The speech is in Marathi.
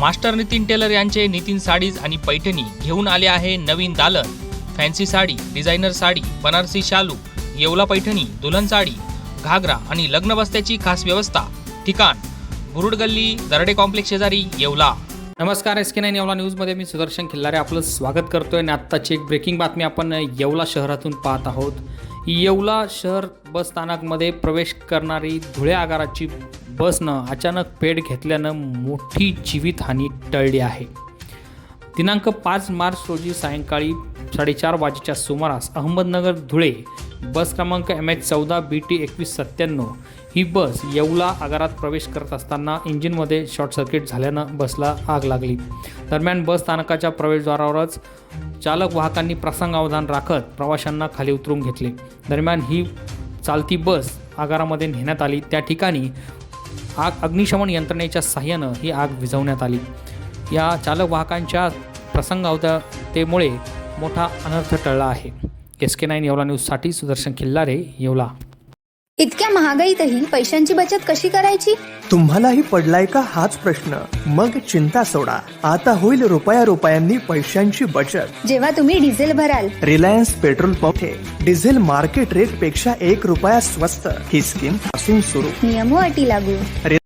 मास्टर नितीन टेलर यांचे नितीन साडीज आणि पैठणी घेऊन आले आहे नवीन दालन. फॅन्सी साडी डिझायनर साडी बनारसी शालू येवला पैठणी दुल्हन साडी घागरा आणि लग्न बस्त्याची खास व्यवस्था. ठिकाण बुरुड गल्ली दरडे कॉम्प्लेक्स शेजारी येवला. नमस्कार एस के नाईन येवला न्यूजमध्ये मी सुदर्शन खिल्लारे. आपलं स्वागत करतोय. आणि आत्ताची एक ब्रेकिंग बातमी आपण येवला शहरातून पाहत आहोत. येवला शहर बस स्थानकमध्ये प्रवेश करणारी धुळे आगाराची बसनं अचानक पेट घेतल्यानं मोठी जीवितहानी टळली आहे. दिनांक पाच मार्च रोजी सायंकाळी साडेचार वाजेच्या सुमारास अहमदनगर धुळे बस क्रमांक एम एच चौदा बी टी एकवीस सत्त्याण्णव ही बस येवला आगारात प्रवेश करत असताना इंजिनमध्ये शॉर्ट सर्किट झाल्यानं बसला आग लागली. दरम्यान बस स्थानकाच्या प्रवेशद्वारावरच चालक वाहकांनी प्रसंगावधान राखत प्रवाशांना खाली उतरून घेतले. दरम्यान ही चालती बस आगारामध्ये नेण्यात आली. त्या ठिकाणी आग अग्निशमन यंत्रणेच्या सहाय्यानं ही आग विझवण्यात आली. या चालक वाहकांच्या प्रसंगावतेमुळे मोठा अनर्थ टळला आहे. एस के नाईन येवला न्यूजसाठी सुदर्शन खिल्लारे येवला. इतक्या महागाईतही पैशांची बचत कशी करायची? तुम्हालाही पडलाय का हाच प्रश्न? मग चिंता सोडा. आता होईल रुपया रुपयांनी पैशांची बचत. जेव्हा तुम्ही डिझेल भराल. रिलायन्स पेट्रोल पंप हे डिझेल मार्केट रेटपेक्षा एक रुपया स्वस्त. ही स्कीमपासून सुरू. नियम अटी लागू.